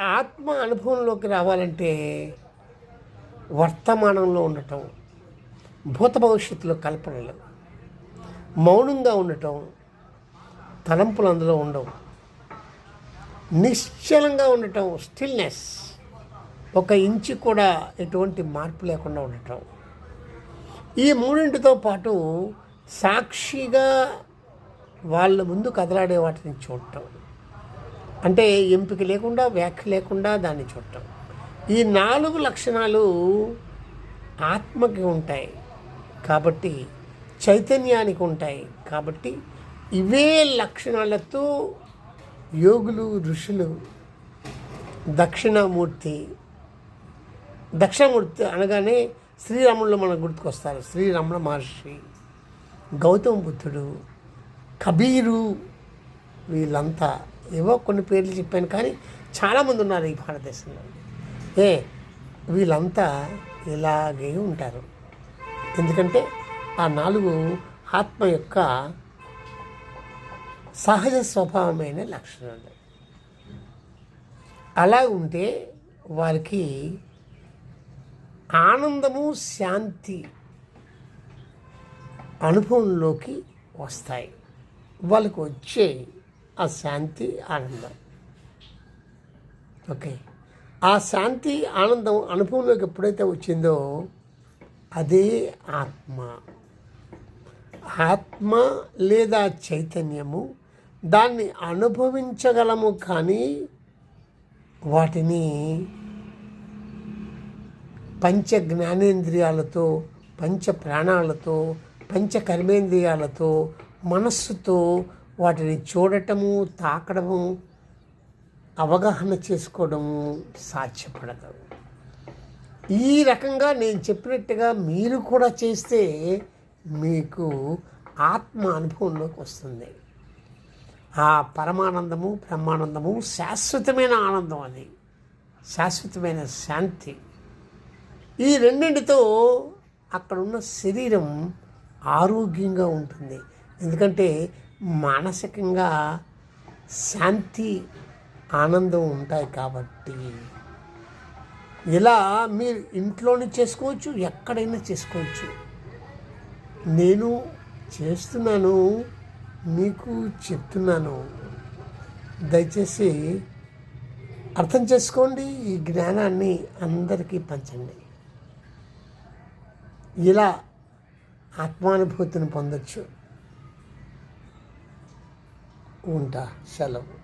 ఆత్మ అనుభవంలోకి రావాలంటే వర్తమానంలో ఉండటం భూత భవిష్యత్తులో కల్పనలు మౌనంగా ఉండటం తలంపులు అందులో ఉండవు. నిశ్చలంగా ఉండటం స్టిల్నెస్ ఒక ఇంచు కూడా ఎటువంటి మార్పు లేకుండా ఉండటం. ఈ మూడింటితో పాటు సాక్షిగా వాళ్ళ ముందు కదలాడే వాటిని చూడటం. అంటే ఎంపిక లేకుండా వ్యాఖ్య లేకుండా దాన్ని చూడటం. ఈ నాలుగు లక్షణాలు ఆత్మకి ఉంటాయి కాబట్టి చైతన్యానికి ఉంటాయి కాబట్టి ఇవే లక్షణాలతో యోగులు ఋషులు దక్షిణామూర్తి దక్షిణామూర్తి అనగానే శ్రీరాముళ్ళు మనకు గుర్తుకొస్తారు. శ్రీరమణ మహర్షి గౌతమ బుద్ధుడు కబీరు వీళ్ళంతా ఏవో కొన్ని పేర్లు చెప్పాను కానీ చాలామంది ఉన్నారు ఈ భారతదేశంలో. ఏ వీళ్ళంతా ఇలాగే ఉంటారు. ఎందుకంటే ఆ నాలుగు ఆత్మ యొక్క సహజ స్వభావమైన లక్షణాలు. అలా ఉంటే వారికి ఆనందము శాంతి అనుభవంలోకి వస్తాయి. వాళ్ళకు వచ్చే ఆ శాంతి ఆనందం. ఓకే. ఆ శాంతి ఆనందం అనుభవంలోకి ఎప్పుడైతే వచ్చిందో అదే ఆత్మ. ఆత్మ లేదా చైతన్యము దాన్ని అనుభవించగలము కానీ వాటిని పంచ జ్ఞానేంద్రియాలతో పంచ ప్రాణాలతో పంచ కర్మేంద్రియాలతో మనస్సుతో వాటిని చూడటము తాకడము అవగాహన చేసుకోవడము సాధ్యపడదు. ఈ రకంగా నేను చెప్పినట్టుగా మీరు కూడా చేస్తే మీకు ఆత్మ అనుభవంలోకి వస్తుంది. ఆ పరమానందము బ్రహ్మానందము శాశ్వతమైన ఆనందం అది. శాశ్వతమైన శాంతి. ఈ రెండింటితో అక్కడున్న శరీరం ఆరోగ్యంగా ఉంటుంది. ఎందుకంటే మానసికంగా శాంతి ఆనందం ఉంటాయి కాబట్టి. ఇలా మీరు ఇంట్లోనే చేసుకోవచ్చు ఎక్కడైనా చేసుకోవచ్చు. నేను చేస్తున్నాను మీకు చెప్తున్నాను. దయచేసి అర్థం చేసుకోండి ఈ జ్ఞానాన్ని అందరికీ పంచండి. ఇలా ఆత్మానుభూతిని పొందొచ్చు. ఉంటా సెలవు